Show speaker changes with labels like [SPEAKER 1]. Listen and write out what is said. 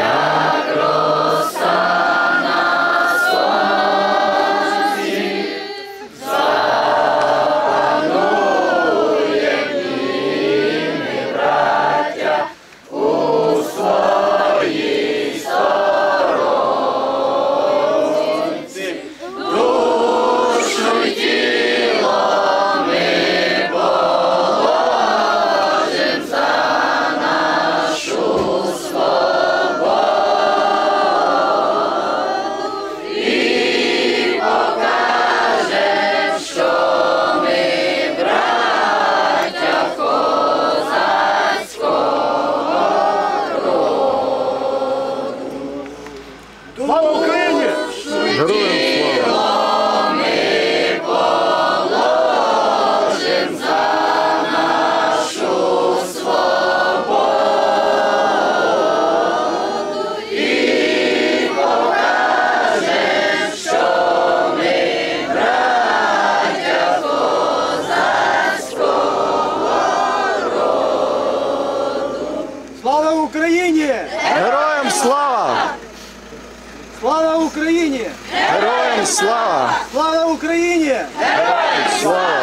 [SPEAKER 1] Yeah. Слава Украине!
[SPEAKER 2] Героям слава! Героям слава!
[SPEAKER 1] Слава Україні!
[SPEAKER 2] Слава!